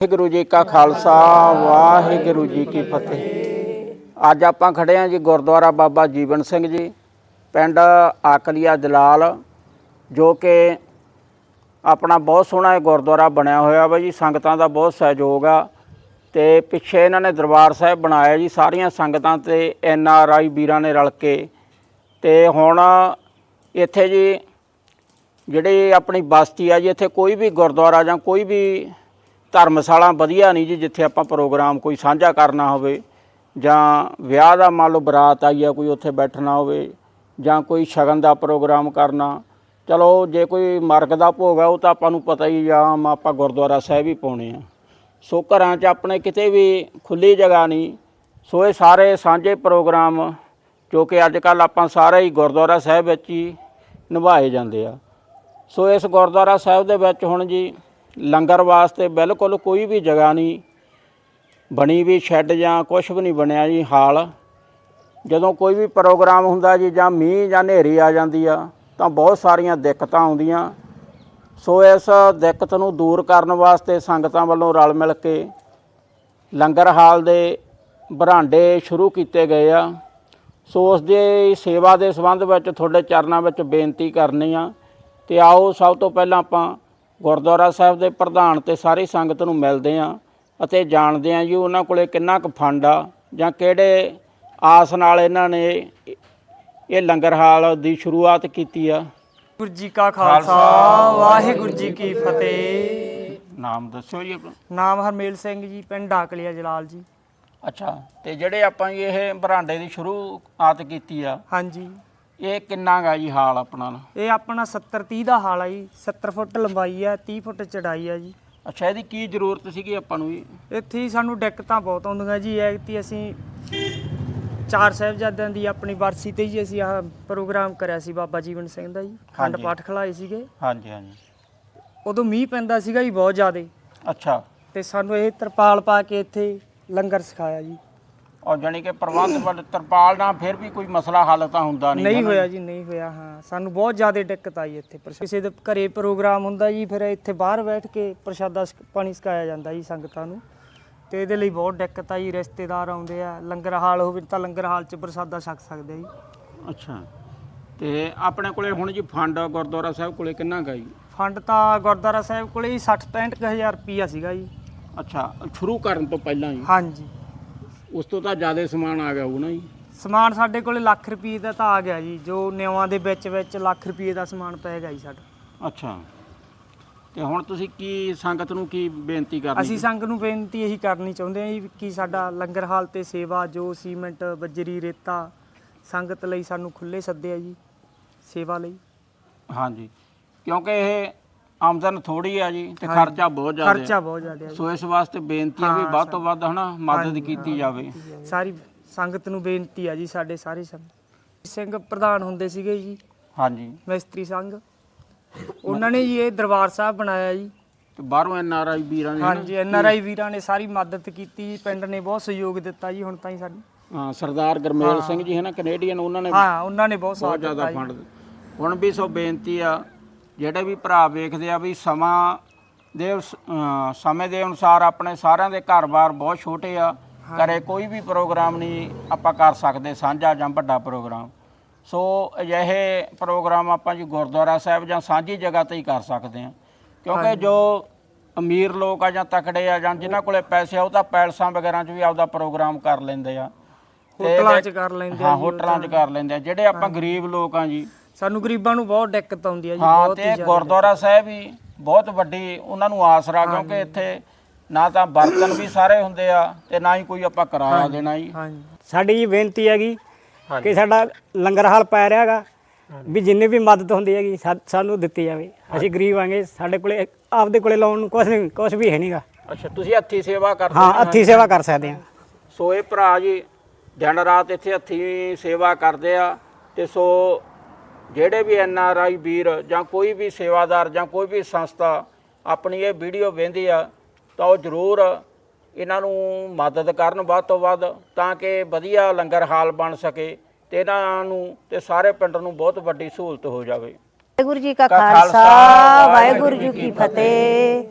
ਵਾਹਿਗੁਰੂ ਜੀ ਕਾ ਖਾਲਸਾ, ਵਾਹਿਗੁਰੂ ਜੀ ਕੀ ਫਤਿਹ। ਅੱਜ ਆਪਾਂ ਖੜੇ ਹਾਂ ਜੀ ਗੁਰਦੁਆਰਾ ਬਾਬਾ ਜੀਵਨ ਸਿੰਘ ਜੀ, ਪਿੰਡ ਆਕਲੀਆ ਦਲਾਲ ਜੋ ਕਿ ਆਪਣਾ ਬਹੁਤ ਸੋਹਣਾ ਇਹ ਗੁਰਦੁਆਰਾ ਬਣਿਆ ਹੋਇਆ ਵਾ ਜੀ, ਸੰਗਤਾਂ ਦਾ ਬਹੁਤ ਸਹਿਯੋਗ ਆ। ਤੇ ਪਿੱਛੇ ਇਹਨਾਂ ਨੇ ਦਰਬਾਰ ਸਾਹਿਬ ਬਣਾਇਆ ਜੀ, ਸਾਰੀਆਂ ਸੰਗਤਾਂ ਤੇ ਐਨ ਆਰ ਆਈ ਵੀਰਾਂ ਨੇ ਰਲ ਕੇ। ਤੇ ਹੁਣ ਇੱਥੇ ਜੀ, ਜਿਹੜੀ ਆਪਣੀ ਬਸਤੀ ਆ ਜੀ, ਇੱਥੇ ਕੋਈ ਵੀ ਗੁਰਦੁਆਰਾ ਜਾਂ ਕੋਈ ਵੀ ਧਰਮਸ਼ਾਲਾ ਵਧੀਆ ਨਹੀਂ ਜੀ, ਜਿੱਥੇ ਆਪਾਂ ਪ੍ਰੋਗਰਾਮ ਕੋਈ ਸਾਂਝਾ ਕਰਨਾ ਹੋਵੇ, ਜਾਂ ਵਿਆਹ ਦਾ ਮੰਨ ਲਓ ਬਰਾਤ ਆਈ ਆ, ਕੋਈ ਉੱਥੇ ਬੈਠਣਾ ਹੋਵੇ, ਜਾਂ ਕੋਈ ਸ਼ਗਨ ਦਾ ਪ੍ਰੋਗਰਾਮ ਕਰਨਾ, ਚਲੋ ਜੇ ਕੋਈ ਮਰਗ ਦਾ ਭੋਗ ਹੈ ਉਹ ਤਾਂ ਆਪਾਂ ਨੂੰ ਪਤਾ ਹੀ ਆ ਆਮ ਆਪਾਂ ਗੁਰਦੁਆਰਾ ਸਾਹਿਬ ਹੀ ਪਾਉਣੇ ਆ। ਸੋ ਘਰਾਂ 'ਚ ਆਪਣੇ ਕਿਤੇ ਵੀ ਖੁੱਲੀ ਜਗ੍ਹਾ ਨਹੀਂ, ਸੋ ਇਹ ਸਾਰੇ ਸਾਂਝੇ ਪ੍ਰੋਗਰਾਮ, ਜੋ ਕਿ ਅੱਜ ਕੱਲ ਆਪਾਂ ਸਾਰੇ ਹੀ ਗੁਰਦੁਆਰਾ ਸਾਹਿਬ ਵਿੱਚ ਹੀ ਨਿਭਾਏ ਜਾਂਦੇ ਆ। ਸੋ ਇਸ ਗੁਰਦੁਆਰਾ ਸਾਹਿਬ ਦੇ ਵਿੱਚ ਹੁਣ ਜੀ ਲੰਗਰ ਵਾਸਤੇ ਬਿਲਕੁਲ ਕੋਈ ਵੀ ਜਗ੍ਹਾ ਨਹੀਂ। ਬਣੀ ਵੀ ਸ਼ੈੱਡ ਜਾਂ ਕੁਝ ਵੀ ਨਹੀਂ ਬਣਿਆ ਜੀ ਹਾਲ। ਜਦੋਂ ਕੋਈ ਵੀ ਪ੍ਰੋਗਰਾਮ ਹੁੰਦਾ ਜੀ ਜਾਂ ਮੀਂਹ ਜਾਂ ਹਨੇਰੀ ਆ ਜਾਂਦੀ ਆ, ਤਾਂ ਬਹੁਤ ਸਾਰੀਆਂ ਦਿੱਕਤਾਂ ਆਉਂਦੀਆਂ। ਸੋ ਇਸ ਦਿੱਕਤ ਨੂੰ ਦੂਰ ਕਰਨ ਵਾਸਤੇ ਸੰਗਤਾਂ ਵੱਲੋਂ ਰਲ ਮਿਲ ਕੇ ਲੰਗਰ ਹਾਲ ਦੇ ਬਰਾਂਡੇ ਸ਼ੁਰੂ ਕੀਤੇ ਗਏ ਆ। ਸੋ ਉਸ ਦੇ ਸੇਵਾ ਦੇ ਸੰਬੰਧ ਵਿੱਚ ਤੁਹਾਡੇ ਚਰਨਾਂ ਵਿੱਚ ਬੇਨਤੀ ਕਰਨੀ ਆ। ਤੇ ਆਓ ਸਭ ਤੋਂ ਪਹਿਲਾਂ ਆਪਾਂ ਗੁਰਦੁਆਰਾ ਸਾਹਿਬ ਦੇ ਪ੍ਰਧਾਨ ਤੇ ਸਾਰੀ ਸੰਗਤ ਨੂੰ ਮਿਲਦੇ ਆ ਅਤੇ ਜਾਣਦੇ ਆ ਜੀ ਉਹਨਾਂ ਕੋਲੇ ਕਿੰਨਾ ਕੁ ਫੰਡ ਆ ਜਾਂ ਕਿਹੜੇ ਆਸ ਨਾਲ ਇਹਨਾਂ ਨੇ ਇਹ ਲੰਗਰ ਹਾਲ ਦੀ ਸ਼ੁਰੂਆਤ ਕੀਤੀ ਆ। ਗੁਰੂ ਜੀ ਕਾ ਖਾਲਸਾ ਵਾਹਿਗੁਰੂ ਜੀ ਕੀ ਫਤਿਹ। ਨਾਮ ਦੱਸਿਓ ਜੀ ਆਪਣਾ। ਨਾਮ ਹਰਮੇਲ ਸਿੰਘ ਜੀ ਪਿੰਡ ਡਾਕਲੀਆ ਜਲਾਲ ਜੀ। ਅੱਛਾ ਤੇ ਜਿਹੜੇ ਆਪਾਂ ਇਹ ਬਰਾਂਡੇ ਦੀ ਸ਼ੁਰੂਆਤ ਕੀਤੀ ਆ ਹਾਂਜੀ। ਇਹ ਕਿੰਨਾ ਗਾ ਜੀ ਹਾਲ ਆਪਣਾ? ਇਹ ਆਪਣਾ 70 30 ਦਾ ਹਾਲ ਆ ਜੀ। 70 ਫੁੱਟ ਲੰਬਾਈ ਆ 30 ਫੁੱਟ ਚੜਾਈ ਆ ਜੀ। ਅੱਛਾ ਇਹਦੀ ਕੀ ਜ਼ਰੂਰਤ ਸੀਗੀ ਆਪਾਂ ਨੂੰ ਜੀ? ਇੱਥੇ ਹੀ ਸਾਨੂੰ ਦਿੱਕਤਾਂ ਬਹੁਤ ਆਉਂਦੀਆਂ ਜੀ। ਐਗਤੀ ਅਸੀਂ ਚਾਰ ਸਾਹਿਬਜ਼ਾਦਿਆਂ ਦੀ ਆਪਣੀ ਵਰਸੀ ਤੇ ਜੀ ਅਸੀਂ ਆਹ ਪ੍ਰੋਗਰਾਮ ਕਰਿਆ ਸੀ ਬਾਬਾ ਜੀਵਨ ਸਿੰਘ ਦਾ ਜੀ। ਖੰਡ ਹਾਂਜੀ। ਪਾਠ ਖਲਾਏ ਸੀਗੇ। ਹਾਂਜੀ ਹਾਂਜੀ। ਉਦੋਂ ਮੀਂਹ ਪੈਂਦਾ ਸੀਗਾ ਜੀ ਬਹੁਤ ਜ਼ਿਆਦੇ। ਅੱਛਾ। ਤੇ ਸਾਨੂੰ ਇਹ ਤਰਪਾਲ ਪਾ ਕੇ ਇੱਥੇ ਲੰਗਰ ਸਿਖਾਇਆ ਜੀ। ਔਰ ਜਾਨੀ ਕਿ ਪ੍ਰਬੰਧ ਵੱਲ ਤਰਪਾਲ ਨਾਲ ਫਿਰ ਵੀ ਕੋਈ ਮਸਲਾ ਹੱਲ ਤਾਂ ਹੁੰਦਾ ਨਹੀਂ ਨਹੀਂ? ਹੋਇਆ ਜੀ? ਨਹੀਂ ਹੋਇਆ ਹਾਂ। ਸਾਨੂੰ ਬਹੁਤ ਜ਼ਿਆਦਾ ਦਿੱਕਤ ਆਈ ਇੱਥੇ ਕਿਸੇ ਦੇ ਘਰੇ ਪ੍ਰੋਗਰਾਮ ਹੁੰਦਾ ਜੀ ਫਿਰ ਇੱਥੇ ਬਾਹਰ ਬੈਠ ਕੇ ਪ੍ਰਸ਼ਾਦਾ ਪਾਣੀ ਛਕਾਇਆ ਜਾਂਦਾ ਜੀ ਸੰਗਤਾਂ ਨੂੰ। ਤੇ ਇਹਦੇ ਲਈ ਬਹੁਤ ਦਿੱਕਤ ਆਈ ਰਿਸ਼ਤੇਦਾਰ ਆਉਂਦੇ ਆ ਲੰਗਰ ਹਾਲ ਹੋਵੇ ਤਾਂ ਲੰਗਰ ਹਾਲ 'ਚ ਪ੍ਰਸ਼ਾਦਾ ਛਕ ਸਕਦੇ ਆ ਜੀ। ਅੱਛਾ। ਤੇ ਆਪਣੇ ਕੋਲੇ ਹੁਣ ਜੀ ਫੰਡ ਗੁਰਦੁਆਰਾ ਸਾਹਿਬ ਕੋਲੇ ਕਿੰਨਾ ਗਾ ਜੀ? ਫੰਡ ਤਾਂ ਗੁਰਦੁਆਰਾ ਸਾਹਿਬ ਕੋਲੇ ਜੀ 60 65 ਹਜ਼ਾਰ ਰੁਪਈਆ ਸੀਗਾ ਜੀ। ਅੱਛਾ ਸ਼ੁਰੂ ਕਰਨ ਤੋਂ ਪਹਿਲਾਂ ਹੀ ਹਾਂਜੀ। ਉਸ ਤੋਂ ਤਾਂ ਜ਼ਿਆਦਾ ਸਮਾਨ ਆ ਗਿਆ ਹੋਊ ਨਾ ਜੀ। ਸਮਾਨ ਸਾਡੇ ਕੋਲੇ ਲੱਖ ਰੁਪਏ ਦਾ ਤਾਂ ਆ ਗਿਆ ਜੀ ਜੋ ਨਿਵਾਂ ਦੇ ਵਿੱਚ ਵਿੱਚ ਲੱਖ ਰੁਪਏ ਦਾ ਸਮਾਨ ਪਏਗਾ ਜੀ ਸਾਡਾ। ਅੱਛਾ। ਤੇ ਹੁਣ ਤੁਸੀਂ ਕੀ ਸੰਗਤ ਨੂੰ ਕੀ ਬੇਨਤੀ ਕਰਨੀ ਅਸੀਂ ਸੰਗ ਨੂੰ ਬੇਨਤੀ ਇਹੀ ਕਰਨੀ ਚਾਹੁੰਦੇ ਹਾਂ ਜੀ ਕਿ ਸਾਡਾ ਲੰਗਰ ਹਾਲ ਤੇ ਸੇਵਾ ਜੋ ਸੀਮੈਂਟ ਬੱਜਰੀ ਰੇਤਾ ਸੰਗਤ ਲਈ ਸਾਨੂੰ ਖੁੱਲੇ ਸੱਦੇ ਆ ਜੀ ਸੇਵਾ ਲਈ। ਹਾਂਜੀ। ਕਿਉਂਕਿ ਇਹ ਆਮਦਨ ਥੋੜੀ ਆ ਜੀ ਤੇ। ਖਰਚਾ ਬਹੁਤ ਜ਼ਿਆਦਾ ਖਰਚਾ ਹੈ ਬਹੁਤ ਜ਼ਿਆਦਾ ਹੈ ਜੀ। ਸੋ ਇਸ ਵਾਸਤੇ ਬੇਨਤੀ ਹੈ ਵੀ ਹਾਂ, ਵੱਧ ਤੋਂ ਵੱਧ ਹਨਾ ਮਦਦ ਕੀਤੀ ਜਾਵੇ। ਸਾਰੀ ਸੰਗਤ ਨੂੰ ਬੇਨਤੀ ਆ ਜੀ ਸਾਡੇ ਸਾਰੇ ਸੰਗ ਸਿੰਘ ਪ੍ਰਧਾਨ ਹੁੰਦੇ ਸੀਗੇ ਜੀ। ਹਾਂਜੀ। ਮਿਸਤਰੀ ਸੰਘ। ਉਹਨਾਂ ਨੇ ਜੀ ਇਹ ਦਰਬਾਰ ਸਾਹਿਬ ਬਣਾਇਆ ਜੀ। ਤੇ ਬਾਹਰੋਂ ਐਨ ਆਰ ਆਈ ਵੀਰਾਂ ਨੇ ਨਾ, ਹਾਂਜੀ ਐਨ ਆਰ ਆਈ ਵੀਰਾਂ ਨੇ ਸਾਰੀ ਮਦਦ ਕੀਤੀ ਪਿੰਡ ਨੇ ਬਹੁਤ ਸਹਿਯੋਗ ਦਿੱਤਾ ਜੀ ਹੁਣ ਤਾਈਂ ਸਾਡੀ। ਹਾਂ, ਸਰਦਾਰ ਗਰਮੇਲ ਸਿੰਘ ਜੀ ਹੈ ਨਾ ਕੈਨੇਡੀਅਨ ਉਹਨਾਂ ਨੇ ਹਾਂ ਉਹਨਾਂ ਨੇ ਬਹੁਤ ਬਹੁਤ ਸਾਥ ਜ਼ਿਆਦਾ ਦਿੱਤਾ ਜੀ। ਫੰਡ ਹੁਣ ਵੀ ਸੋ ਬੇਨਤੀ ਆ ਜਿਹੜੇ ਵੀ ਭਰਾ ਵੇਖਦੇ ਆ ਵੀ ਸਮਾਂ ਦੇ ਸਮੇਂ ਦੇ ਅਨੁਸਾਰ ਆਪਣੇ ਸਾਰਿਆਂ ਦੇ ਘਰ-ਬਾਰ ਬਹੁਤ ਛੋਟੇ ਆ ਘਰੇ ਕੋਈ ਵੀ ਪ੍ਰੋਗਰਾਮ ਨਹੀਂ ਆਪਾਂ ਕਰ ਸਕਦੇ ਸਾਂਝਾ ਜਾਂ ਵੱਡਾ ਪ੍ਰੋਗਰਾਮ। ਸੋ ਅਜਿਹੇ ਪ੍ਰੋਗਰਾਮ ਆਪਾਂ ਜੀ ਗੁਰਦੁਆਰਾ ਸਾਹਿਬ ਜਾਂ ਸਾਂਝੀ ਜਗ੍ਹਾ ਤੇ ਹੀ ਕਰ ਸਕਦੇ ਆ ਕਿਉਂਕਿ ਜੋ ਅਮੀਰ ਲੋਕ ਆ ਜਾਂ ਤਕੜੇ ਆ ਜਾਂ ਜਿਨ੍ਹਾਂ ਕੋਲੇ ਪੈਸੇ ਆ ਉਹ ਤਾਂ ਪੈਲਸਾਂ ਵਗੈਰਾ 'ਚ ਵੀ ਆਪਦਾ ਪ੍ਰੋਗਰਾਮ ਕਰ ਲੈਂਦੇ ਆ। ਹੋਟਲਾਂ 'ਚ ਕਰ ਲੈਂਦੇ ਆ ਹੋਟਲਾਂ 'ਚ ਕਰ ਲੈਂਦੇ ਆ। ਜਿਹੜੇ ਆਪਾਂ ਗਰੀਬ ਲੋਕ ਆ ਜੀ ਸਾਨੂੰ ਗਰੀਬਾਂ ਨੂੰ ਬਹੁਤ ਦਿੱਕਤ ਆਉਂਦੀ ਹੈ ਜੀ ਹਾਂ ਬਹੁਤ ਤੇ ਹੀ ਜ਼ਿਆਦਾ ਗੁਰਦੁਆਰਾ ਸਾਹਿਬ ਵੀ ਬਹੁਤ ਵੱਡੀ ਉਹਨਾਂ ਨੂੰ ਆਸਰਾ ਕਿਉਂਕਿ ਇੱਥੇ ਨਾ ਤਾਂ ਬਰਤਨ ਵੀ ਸਾਰੇ ਹੁੰਦੇ ਆ ਤੇ ਨਾ ਹੀ ਕੋਈ ਆਪਾਂ ਕਿਰਾਇਆ ਦੇਣਾ ਜੀ। ਹਾਂਜੀ। ਸਾਡੀ ਜੀ ਬੇਨਤੀ ਹੈਗੀ ਕਿ ਸਾਡਾ ਲੰਗਰ ਹਾਲ ਪੈ ਰਿਹਾ ਹੈਗਾ ਵੀ ਜਿੰਨੇ ਵੀ ਮਦਦ ਹੁੰਦੀ ਹੈਗੀ ਸਾ- ਸਾਨੂੰ ਦਿੱਤੀ ਜਾਵੇ। ਅਸੀਂ ਗਰੀਬ ਆਂਗੇ ਸਾਡੇ ਕੋਲੇ ਆਪਦੇ ਕੋਲੇ ਲਾਉਣ ਨੂੰ ਕੁਝ ਨਹੀਂ ਕੁਝ ਵੀ ਹੈ ਨਹੀਂਗਾ ਅੱਛਾ ਤੁਸੀਂ ਹੱਥੀ ਸੇਵਾ ਕਰਦੇ ਹਾਂ ਹੋ। ਹੱਥੀ ਸੇਵਾ ਕਰ ਸਕਦੇ ਹਾਂ। ਸੋ ਇਹ ਭਰਾ ਜੀ ਦਿਨ ਰਾਤ ਇੱਥੇ ਹੱਥੀ ਸੇਵਾ ਕਰਦੇ ਆ ਤੇ ਸੋ ਜਿਹੜੇ ਵੀ ਐਨ ਆਰ ਆਈ ਵੀਰ ਜਾਂ ਕੋਈ ਵੀ ਸੇਵਾਦਾਰ ਜਾਂ ਕੋਈ ਵੀ ਸੰਸਥਾ ਆਪਣੀ ਇਹ ਵੀਡੀਓ ਵੇਖਦੀ ਆ ਤਾਂ ਉਹ ਜ਼ਰੂਰ ਇਹਨਾਂ ਨੂੰ ਮਦਦ ਕਰਨ ਵੱਧ ਤੋਂ ਵੱਧ ਤਾਂ ਕਿ ਵਧੀਆ ਲੰਗਰ ਹਾਲ ਬਣ ਸਕੇ ਤੇ ਇਹਨਾਂ ਨੂੰ ਤੇ ਸਾਰੇ ਪਿੰਡ ਨੂੰ ਬਹੁਤ ਵੱਡੀ ਸਹੂਲਤ ਹੋ ਜਾਵੇ। ਵਾਹਿਗੁਰੂ ਜੀ ਕਾ ਖਾਲਸਾ, ਵਾਹਿਗੁਰੂ ਜੀ ਕੀ ਫਤਿਹ।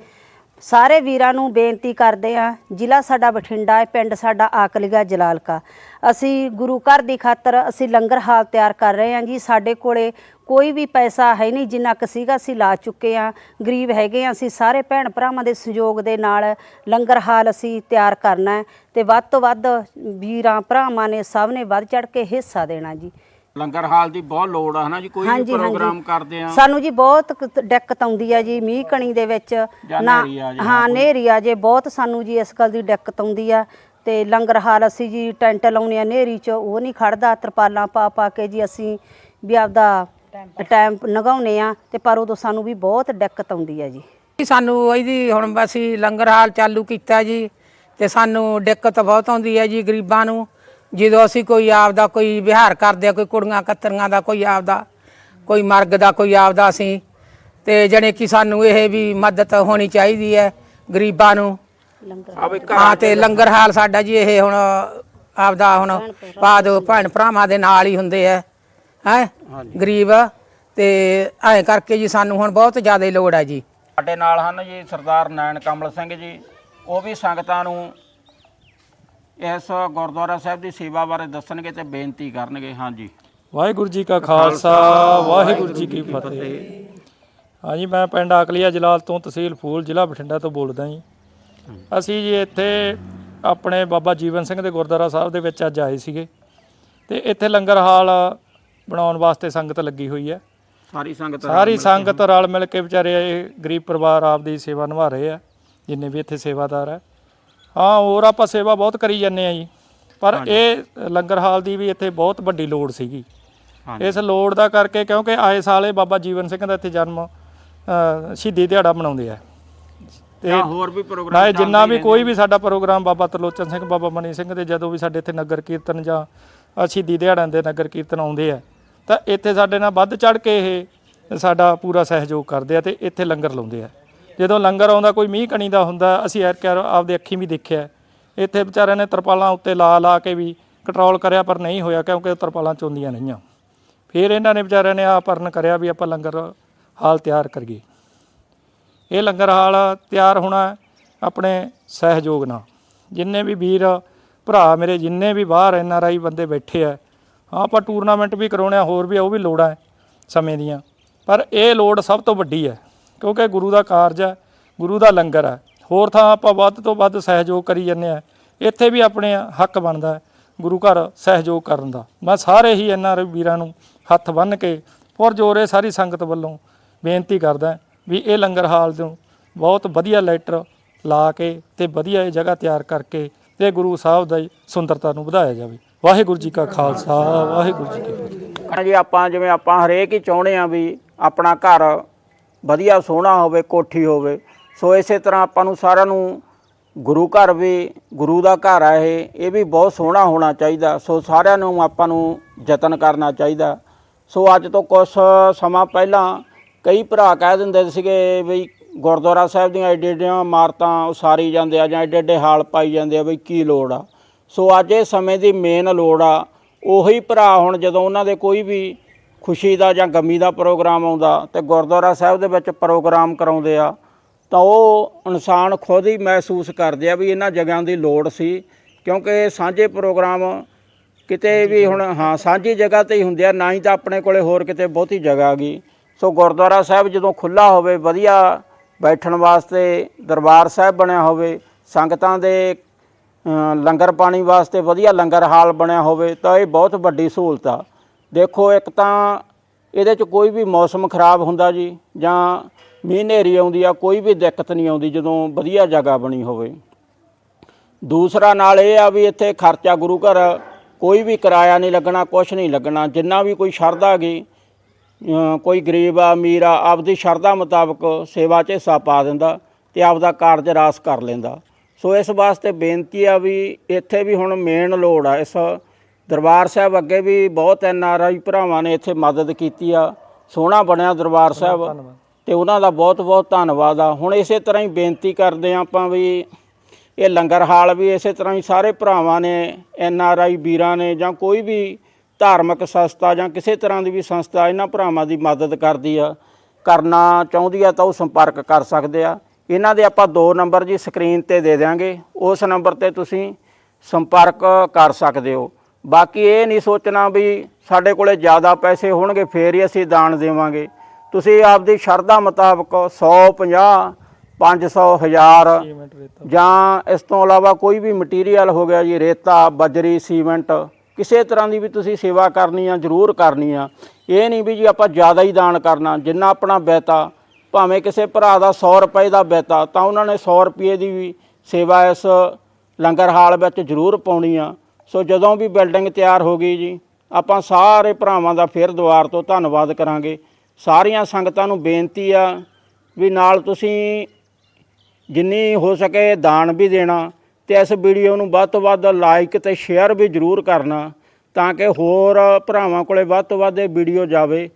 ਸਾਰੇ ਵੀਰਾਂ ਨੂੰ ਬੇਨਤੀ ਕਰਦੇ ਆ ਜ਼ਿਲ੍ਹਾ ਸਾਡਾ ਬਠਿੰਡਾ ਹੈ, ਪਿੰਡ ਸਾਡਾ ਆਕਲੀਗਾ ਜਲਾਲਕਾ। ਅਸੀਂ ਗੁਰੂ ਘਰ ਦੀ ਖਾਤਰ ਅਸੀਂ ਲੰਗਰ ਹਾਲ ਤਿਆਰ ਕਰ ਰਹੇ ਹਾਂ ਜੀ। ਸਾਡੇ ਕੋਲੇ ਕੋਈ ਵੀ ਪੈਸਾ ਹੈ ਨਹੀਂ, ਜਿੰਨਾ ਕੁ ਸੀਗਾ ਅਸੀਂ ਲਾ ਚੁੱਕੇ ਆ ਗਰੀਬ ਹੈਗੇ ਆ ਅਸੀਂ ਸਾਰੇ ਭੈਣ ਭਰਾਵਾਂ ਦੇ ਸਹਿਯੋਗ ਦੇ ਨਾਲ ਲੰਗਰ ਹਾਲ ਅਸੀਂ ਤਿਆਰ ਕਰਨਾ ਹੈ ਤੇ ਵੱਧ ਤੋਂ ਵੱਧ ਵੀਰਾਂ ਭਰਾਵਾਂ ਨੇ ਸਭ ਨੇ ਵੱਧ ਚੜ ਕੇ ਹਿੱਸਾ ਦੇਣਾ ਜੀ। ਲੰਗਰ ਹਾਲ ਦੀ ਬਹੁਤ ਲੋੜ ਆ ਹਨਾ ਜੀ? ਕੋਈ ਵੀ ਹਾਂਜੀ, ਹਾਂਜੀ। ਪ੍ਰੋਗਰਾਮ ਕਰਦੇ ਆ। ਸਾਨੂੰ ਜੀ ਬਹੁਤ ਕ- ਦਿੱਕਤ ਆਉਂਦੀ ਆ ਜੀ ਮੀਂਹ ਕਣੀ ਦੇ ਵਿੱਚ। ਜਾਂ ਨਾ ਹਨੇਰੀ ਆ ਜੇ ਹਾਂ ਨੇਰੀ ਆ ਜੇ ਬਹੁਤ ਸਾਨੂੰ ਜੀ ਇਸ ਗੱਲ ਦੀ ਦਿੱਕਤ ਆਉਂਦੀ ਆ। ਤੇ ਲੰਗਰ ਹਾਲ ਅਸੀਂ ਜੀ ਟੈਂਟ ਲਾਉਣੇ ਆ ਨੇਰੀ ਚ ਉਹ ਨਹੀਂ ਖੜਦਾ ਤਰਪਾਲਾਂ ਪਾ ਪਾ ਕੇ ਜੀ ਅਸੀਂ ਵੀ ਆਪਦਾ ਟਾਈਮ ਨਗਾਉਨੇ ਆ ਤੇ ਪਰ ਉਦੋਂ ਸਾਨੂੰ ਵੀ ਬਹੁਤ ਦਿੱਕਤ ਆਉਂਦੀ ਆ ਜੀ। ਜੀ ਸਾਨੂੰ ਇਹਦੀ ਹੁਣ ਅਸੀਂ ਲੰਗਰ ਹਾਲ ਚਾਲੂ ਕੀਤਾ ਜੀ ਤੇ ਸਾਨੂੰ ਦਿੱਕਤ ਬਹੁਤ ਆਉਂਦੀ ਹੈ ਜੀ ਗਰੀਬਾਂ ਨੂੰ। ਜਦੋਂ ਅਸੀਂ ਕੋਈ ਆਪਦਾ ਕੋਈ ਵਿਹਾਰ ਕਰਦੇ ਆ ਕੋਈ ਕੁੜੀਆਂ ਕਤਰੀਆਂ ਦਾ ਕੋਈ ਆਪਦਾ ਕੋਈ ਮਰਗ ਦਾ ਕੋਈ ਆਪਦਾ ਅਸੀਂ ਤੇ ਜਣੇ ਕਿ ਸਾਨੂੰ ਇਹ ਵੀ ਮਦਦ ਹੋਣੀ ਚਾਹੀਦੀ ਹੈ ਗਰੀਬਾਂ ਨੂੰ। ਹਾਂ ਤੇ ਲੰਗਰ ਹਾਲ ਸਾਡਾ ਜੀ ਇਹ ਹੁਣ ਆਪਦਾ ਹੁਣ ਪਾ ਦਿਓ ਭੈਣ ਭਰਾਵਾਂ ਦੇ ਨਾਲ ਹੀ ਹੁੰਦੇ ਆ ਹੈ? ਗਰੀਬ ਤੇ ਐਂ ਕਰਕੇ ਜੀ ਸਾਨੂੰ ਹੁਣ ਬਹੁਤ ਜ਼ਿਆਦਾ ਲੋੜ ਹੈ ਜੀ। ਸਾਡੇ ਨਾਲ ਹਨ ਜੀ ਸਰਦਾਰ ਨੈਣ ਕਮਲ ਸਿੰਘ ਜੀ ਉਹ ਵੀ ਸੰਗਤਾਂ ਨੂੰ ਇਸ ਗੁਰਦੁਆਰਾ ਸਾਹਿਬ ਦੀ ਸੇਵਾ ਬਾਰੇ ਦੱਸਣਗੇ ਤੇ ਬੇਨਤੀ ਕਰਨਗੇ ਹਾਂਜੀ। ਵਾਹਿਗੁਰੂ ਜੀ ਕਾ ਖਾਲਸਾ ਵਾਹਿਗੁਰੂ ਜੀ ਕੀ ਫਤਿਹ। ਹਾਂਜੀ ਮੈਂ ਪਿੰਡ ਆਕਲੀਆ ਜਲਾਲ ਤੋਂ ਤਹਿਸੀਲ ਫੂਲ ਜ਼ਿਲ੍ਹਾ ਬਠਿੰਡਾ ਤੋਂ ਬੋਲਦਾ ਜੀ। ਅਸੀਂ ਜੀ ਇੱਥੇ ਆਪਣੇ ਬਾਬਾ ਜੀਵਨ ਸਿੰਘ ਦੇ ਗੁਰਦੁਆਰਾ ਸਾਹਿਬ ਦੇ ਵਿੱਚ ਅੱਜ ਆਏ ਸੀਗੇ। ਤੇ ਇੱਥੇ ਲੰਗਰ ਹਾਲ ਬਣਾਉਣ ਵਾਸਤੇ ਸੰਗਤ ਲੱਗੀ ਹੋਈ ਹੈ। ਸਾਰੀ ਸੰਗਤ ਸਾਰੀ ਸੰਗਤ ਰਲ ਮਿਲ ਕੇ ਵਿਚਾਰੇ ਇਹ ਗਰੀਬ ਪਰਿਵਾਰ ਆਪਦੀ ਸੇਵਾ ਨਿਭਾ ਰਹੇ ਆ ਜਿੰਨੇ ਵੀ ਇੱਥੇ ਸੇਵਾਦਾਰ ਆ। ਹਾਂ ਹੋਰ ਆਪਾਂ ਸੇਵਾ ਬਹੁਤ ਕਰੀ ਜਾਂਦੇ ਆ ਜੀ। ਪਰ ਇਹ ਲੰਗਰ ਹਾਲ ਦੀ ਵੀ ਇੱਥੇ ਬਹੁਤ ਵੱਡੀ ਲੋੜ ਸੀਗੀ। ਇਸ ਲੋੜ ਦਾ ਕਰਕੇ ਕਿਉਂਕਿ ਆਏ ਸਾਲੇ ਬਾਬਾ ਜੀਵਨ ਸਿੰਘ ਦਾ ਇੱਥੇ ਜਨਮ ਸ਼ਹੀਦੀ ਦਿਹਾੜਾ ਮਨਾਉਂਦੇ ਆ। ਤੇ ਹੋਰ ਵੀ ਪ੍ਰੋਗਰਾਮ ਨਾਲੇ ਜਿੰਨਾ ਵੀ ਕੋਈ ਵੀ ਸਾਡਾ ਪ੍ਰੋਗਰਾਮ ਬਾਬਾ ਤਰਲੋਚਨ ਸਿੰਘ ਬਾਬਾ ਮਨੀ ਸਿੰਘ ਦੇ ਜਦੋਂ ਵੀ ਸਾਡੇ ਇੱਥੇ ਨਗਰ ਕੀਰਤਨ ਜਾਂ ਸ਼ਹੀਦੀ ਦਿਹਾੜਿਆਂ ਦੇ ਨਗਰ ਕੀਰਤਨ ਆਉਂਦੇ ਆ ਤਾਂ ਇੱਥੇ ਸਾਡੇ ਨਾਲ ਵੱਧ ਚੜ ਕੇ ਇਹ ਸਾਡਾ ਪੂਰਾ ਸਹਿਯੋਗ ਕਰਦੇ ਆ ਤੇ ਇੱਥੇ ਲੰਗਰ ਲਾਉਂਦੇ ਆ। ਜਦੋਂ ਲੰਗਰ ਆਉਂਦਾ, ਕੋਈ ਮੀਂਹ ਕਣੀ ਦਾ ਹੁੰਦਾ, ਅਸੀਂ ਐਰ ਕਰ ਆਪਦੇ ਅੱਖੀਂ ਵੀ ਦੇਖਿਆ। ਇੱਥੇ ਵਿਚਾਰਿਆਂ ਨੇ ਤਰਪਾਲਾਂ ਉੱਤੇ ਲਾ ਲਾ ਕੇ ਵੀ ਕੰਟਰੋਲ ਕਰਿਆ, ਪਰ ਨਹੀਂ ਹੋਇਆ, ਕਿਉਂਕਿ ਤਰਪਾਲਾਂ ਚੋਂਦੀਆਂ ਨਹੀਂਆਂ ਫਿਰ ਇਹਨਾਂ ਨੇ ਵਿਚਾਰਿਆਂ ਨੇ ਆ ਪਰਨ ਕਰਿਆ ਵੀ ਆਪਾਂ ਲੰਗਰ ਹਾਲ ਤਿਆਰ ਕਰੀਏ। ਇਹ ਲੰਗਰ ਹਾਲ ਤਿਆਰ ਹੋਣਾ ਆਪਣੇ ਸਹਿਯੋਗ ਨਾਲ। ਜਿੰਨੇ ਵੀ ਵੀਰ, ਭਰਾ ਮੇਰੇ, ਜਿੰਨੇ ਵੀ ਬਾਹਰ ਐਨ ਆਰ ਆਈ ਬੰਦੇ ਬੈਠੇ ਆ, ਹਾਂ, ਆਪਾਂ ਟੂਰਨਾਮੈਂਟ ਵੀ ਕਰਾਉਣੇ ਆ, ਹੋਰ ਵੀ ਉਹ ਵੀ ਲੋੜਾਂ ਸਮੇਂ ਦੀਆਂ। ਪਰ ਇਹ ਲੋੜ ਸਭ ਤੋਂ ਵੱਡੀ ਹੈ ਕਿਉਂਕਿ ਗੁਰੂ ਦਾ ਕਾਰਜ ਹੈ, ਗੁਰੂ ਦਾ ਲੰਗਰ ਹੈ। ਹੋਰ ਥਾਂ ਆਪਾਂ ਵੱਧ ਤੋਂ ਵੱਧ ਸਹਿਯੋਗ ਕਰੀ ਜੰਨੇ ਆ ਇੱਥੇ ਵੀ ਆਪਣੇ ਹੱਕ ਬਣਦਾ ਹੈ, ਗੁਰੂ ਘਰ ਸਹਿਯੋਗ ਕਰਨ ਦਾ। ਮੈਂ ਸਾਰੇ ਹੀ ਐਨ ਵੀਰਾਂ ਨੂੰ ਹੱਥ ਬੰਨ੍ਹ ਕੇ ਪੁਰਜੋਰੇ ਸਾਰੀ ਸੰਗਤ ਵੱਲੋਂ ਬੇਨਤੀ ਕਰਦਾ ਵੀ ਇਹ ਲੰਗਰ ਹਾਲ ਤੋਂ ਬਹੁਤ ਵਧੀਆ ਲੈਟਰ ਲਾ ਕੇ ਤੇ ਵਧੀਆ ਇਹ ਜਗ੍ਹਾ ਤਿਆਰ ਕਰਕੇ ਤੇ ਗੁਰੂ ਸਾਹਿਬ ਦੀ ਸੁੰਦਰਤਾ ਨੂੰ ਵਧਾਇਆ ਜਾਵੇ। ਵਾਹਿਗੁਰੂ ਜੀ ਕਾ ਖਾਲਸਾ, ਵਾਹਿਗੁਰੂ ਜੀ ਕੀ ਫਤਿਹ। ਜੀ ਆਪਾਂ ਜਿਵੇਂ ਆਪਾਂ ਹਰੇਕ ਹੀ ਚਾਹੁੰਦੇ ਆ ਵੀ ਆਪਣਾ ਘਰ ਵਧੀਆ ਸੋਹਣਾ ਹੋਵੇ, ਕੋਠੀ ਹੋਵੇ। ਸੋ ਇਸੇ ਤਰ੍ਹਾਂ ਆਪਾਂ ਨੂੰ ਸਾਰਿਆਂ ਨੂੰ ਗੁਰੂ ਘਰ ਵੀ, ਗੁਰੂ ਦਾ ਘਰ ਆ ਇਹ ਇਹ ਵੀ ਬਹੁਤ ਸੋਹਣਾ ਹੋਣਾ ਚਾਹੀਦਾ। ਸੋ ਸਾਰਿਆਂ ਨੂੰ ਆਪਾਂ ਨੂੰ ਯਤਨ ਕਰਨਾ ਚਾਹੀਦਾ। ਸੋ ਅੱਜ ਤੋਂ ਕੁਝ ਸਮਾਂ ਪਹਿਲਾਂ ਕਈ ਭਰਾ ਕਹਿ ਦਿੰਦੇ ਸੀਗੇ ਵੀ ਗੁਰਦੁਆਰਾ ਸਾਹਿਬ ਦੀਆਂ ਏਡੇ ਏਡੀਆਂ ਇਮਾਰਤਾਂ ਉਸਾਰੀ ਜਾਂਦੇ ਆ ਜਾਂ ਏਡੇ ਏਡੇ ਹਾਲ ਪਾਈ ਜਾਂਦੇ ਆ ਬਈ ਕੀ ਲੋੜ ਆ। ਸੋ ਅੱਜ ਇਹ ਸਮੇਂ ਦੀ ਮੇਨ ਲੋੜ ਆ। ਉਹੀ ਭਰਾ ਹੁਣ ਜਦੋਂ ਉਹਨਾਂ ਦੇ ਕੋਈ ਵੀ ਖੁਸ਼ੀ ਦਾ ਜਾਂ ਗਮੀ ਦਾ ਪ੍ਰੋਗਰਾਮ ਆਉਂਦਾ ਤੇ ਗੁਰਦੁਆਰਾ ਸਾਹਿਬ ਦੇ ਵਿੱਚ ਪ੍ਰੋਗਰਾਮ ਕਰਾਉਂਦੇ ਆ ਤਾਂ ਉਹ ਇਨਸਾਨ ਖੁਦ ਹੀ ਮਹਿਸੂਸ ਕਰਦੇ ਆ ਵੀ ਇਹਨਾਂ ਜਗ੍ਹਾ ਦੀ ਲੋੜ ਸੀ ਕਿਉਂਕਿ ਸਾਂਝੇ ਪ੍ਰੋਗਰਾਮ ਕਿਤੇ ਵੀ ਹੁਣ ਹਾਂ ਸਾਂਝੀ ਜਗ੍ਹਾ ਤੇ ਹੀ ਹੁੰਦੇ ਆ ਨਾ ਹੀ ਤਾਂ ਆਪਣੇ ਕੋਲੇ ਹੋਰ ਕਿਤੇ ਬਹੁਤੀ ਜਗ੍ਹਾ ਗਈ। ਸੋ ਗੁਰਦੁਆਰਾ ਸਾਹਿਬ ਜਦੋਂ ਖੁੱਲਾ ਹੋਵੇ ਵਧੀਆ ਬੈਠਣ ਵਾਸਤੇ ਦਰਬਾਰ ਸਾਹਿਬ ਬਣਿਆ ਹੋਵੇ ਸੰਗਤਾਂ ਦੇ ਲੰਗਰ ਪਾਣੀ ਵਾਸਤੇ ਵਧੀਆ ਲੰਗਰ ਹਾਲ ਬਣਿਆ ਹੋਵੇ ਤਾਂ ਇਹ ਬਹੁਤ ਵੱਡੀ ਸਹੂਲਤ ਆ। ਦੇਖੋ ਇੱਕ ਤਾਂ ਇਹਦੇ 'ਚ ਕੋਈ ਵੀ ਮੌਸਮ ਖਰਾਬ ਹੁੰਦਾ ਜੀ, ਜਾਂ ਮੀਂਹ ਹਨੇਰੀ ਆਉਂਦੀ ਆ, ਕੋਈ ਵੀ ਦਿੱਕਤ ਨਹੀਂ ਆਉਂਦੀ ਜਦੋਂ ਵਧੀਆ ਜਗ੍ਹਾ ਬਣੀ ਹੋਵੇ। ਦੂਸਰਾ ਨਾਲ ਇਹ ਆ ਵੀ ਇੱਥੇ ਖਰਚਾ ਗੁਰੂ ਘਰ ਕੋਈ ਵੀ ਕਿਰਾਇਆ ਨਹੀਂ ਲੱਗਣਾ, ਕੁਛ ਨਹੀਂ ਲੱਗਣਾ, ਜਿੰਨਾ ਵੀ ਕੋਈ ਸ਼ਰਧਾ ਗਈ ਕੋਈ ਗਰੀਬ ਆ, ਅਮੀਰ ਆ, ਆਪਦੀ ਸ਼ਰਧਾ ਮੁਤਾਬਕ ਸੇਵਾ 'ਚ ਹਿੱਸਾ ਪਾ ਦਿੰਦਾ ਤੇ ਆਪਦਾ ਕਾਰਜ ਰਾਸ ਕਰ ਲੈਂਦਾ। ਸੋ ਇਸ ਵਾਸਤੇ ਬੇਨਤੀ ਆ ਵੀ ਇੱਥੇ ਵੀ ਹੁਣ ਮੇਨ ਲੋੜ ਆ, ਇਸ ਦਰਬਾਰ ਸਾਹਿਬ ਅੱਗੇ ਵੀ ਬਹੁਤ ਐਨ ਆਰ ਆਈ ਭਰਾਵਾਂ ਨੇ ਇੱਥੇ ਮਦਦ ਕੀਤੀ ਆ। ਸੋਹਣਾ ਬਣਿਆ ਦਰਬਾਰ ਸਾਹਿਬ। ਤੇ ਉਹਨਾਂ ਦਾ ਬਹੁਤ ਬਹੁਤ ਧੰਨਵਾਦ ਆ। ਹੁਣ ਇਸੇ ਤਰ੍ਹਾਂ ਹੀ ਬੇਨਤੀ ਕਰਦੇ ਆ ਆਪਾਂ ਵੀ ਇਹ ਲੰਗਰ ਹਾਲ ਵੀ ਇਸੇ ਤਰ੍ਹਾਂ ਹੀ ਸਾਰੇ ਭਰਾਵਾਂ ਨੇ ਐਨ ਆਰ ਆਈ ਵੀਰਾਂ ਨੇ ਜਾਂ ਕੋਈ ਵੀ ਧਾਰਮਿਕ ਸੰਸਥਾ ਜਾਂ ਕਿਸੇ ਤਰ੍ਹਾਂ ਦੀ ਵੀ ਸੰਸਥਾ ਇਹਨਾਂ ਭਰਾਵਾਂ ਦੀ ਮਦਦ ਕਰਦੀ ਆ। ਕਰਨਾ ਚਾਹੁੰਦੀ ਆ ਤਾਂ ਉਹ ਸੰਪਰਕ ਕਰ ਸਕਦੇ ਆ। ਇਹਨਾਂ ਦੇ ਆਪਾਂ ਦੋ ਨੰਬਰ ਜੀ ਸਕਰੀਨ ਤੇ ਦੇ ਦਿਆਂਗੇ। ਉਸ ਨੰਬਰ ਤੇ ਤੁਸੀਂ ਸੰਪਰਕ ਕਰ ਸਕਦੇ ਹੋ। ਬਾਕੀ ਇਹ ਨਹੀਂ ਸੋਚਣਾ ਵੀ ਸਾਡੇ ਕੋਲੇ ਜ਼ਿਆਦਾ ਪੈਸੇ ਹੋਣਗੇ ਫੇਰ ਹੀ ਅਸੀਂ ਦਾਨ ਦੇਵਾਂਗੇ। ਤੁਸੀਂ ਆਪਦੀ ਸ਼ਰਧਾ ਮੁਤਾਬਕ 100 50 500 1000 ਸੀਮੈਂਟ ਰੇਤਾ। ਜਾਂ ਇਸ ਤੋਂ ਇਲਾਵਾ ਕੋਈ ਵੀ ਮਟੀਰੀਅਲ ਹੋ ਗਿਆ ਜੀ ਰੇਤਾ ਬਜਰੀ ਸੀਮੈਂਟ ਕਿਸੇ ਤਰ੍ਹਾਂ ਦੀ ਵੀ ਤੁਸੀਂ ਸੇਵਾ ਕਰਨੀ ਆ ਜ਼ਰੂਰ ਕਰਨੀ ਆ। ਇਹ ਨਹੀਂ ਵੀ ਜੀ ਆਪਾਂ ਜ਼ਿਆਦਾ ਹੀ ਦਾਨ ਕਰਨਾ ਜਿੰਨਾ ਆਪਣਾ ਬੈਤਾ ਭਾਵੇਂ ਕਿਸੇ ਭਰਾ ਦਾ 100 ਰੁਪਏ ਦਾ ਬੈਤਾ ਤਾਂ ਉਹਨਾਂ ਨੇ 100 ਰੁਪਏ ਦੀ ਵੀ ਸੇਵਾ ਇਸ ਲੰਗਰ ਹਾਲ ਵਿੱਚ ਜ਼ਰੂਰ ਪਾਉਣੀ ਆ। ਸੋ ਜਦੋਂ ਵੀ ਬਿਲਡਿੰਗ ਤਿਆਰ ਹੋ ਗਈ ਜੀ, ਆਪਾਂ ਸਾਰੇ ਭਰਾਵਾਂ ਦਾ ਫਿਰ ਦੁਆਰ ਤੋਂ ਧੰਨਵਾਦ ਕਰਾਂਗੇ। ਸਾਰੀਆਂ ਸੰਗਤਾਂ ਨੂੰ ਬੇਨਤੀ ਆ ਵੀ ਨਾਲ ਤੁਸੀਂ ਜਿੰਨੀ ਹੋ ਸਕੇ ਦਾਨ ਵੀ ਦੇਣਾ ਤੇ ਇਸ ਵੀਡੀਓ ਨੂੰ ਵੱਧ ਤੋਂ ਵੱਧ ਲਾਈਕ ਤੇ ਸ਼ੇਅਰ ਵੀ ਜ਼ਰੂਰ ਕਰਨਾ ਤਾਂ ਕਿ ਹੋਰ ਭਰਾਵਾਂ ਕੋਲੇ ਵੱਧ ਤੋਂ ਵੱਧ ਇਹ ਵੀਡੀਓ ਜਾਵੇ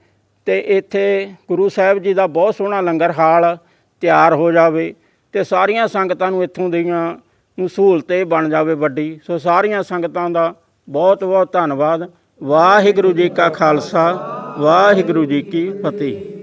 ਤੇ ਇੱਥੇ ਗੁਰੂ ਸਾਹਿਬ ਜੀ ਦਾ ਬਹੁਤ ਸੋਹਣਾ ਲੰਗਰ ਹਾਲ ਤਿਆਰ ਹੋ ਜਾਵੇ ਤੇ ਸਾਰੀਆਂ ਸੰਗਤਾਂ ਨੂੰ ਇੱਥੋਂ ਦੀਆਂ ਨੂੰ ਸਹੂਲਤ ਇਹ ਬਣ ਜਾਵੇ ਵੱਡੀ। ਸੋ ਸਾਰੀਆਂ ਸੰਗਤਾਂ ਦਾ ਬਹੁਤ ਬਹੁਤ ਧੰਨਵਾਦ। ਵਾਹਿਗੁਰੂ ਜੀ ਕਾ ਖਾਲਸਾ, ਵਾਹਿਗੁਰੂ ਜੀ ਕੀ ਫਤਿਹ।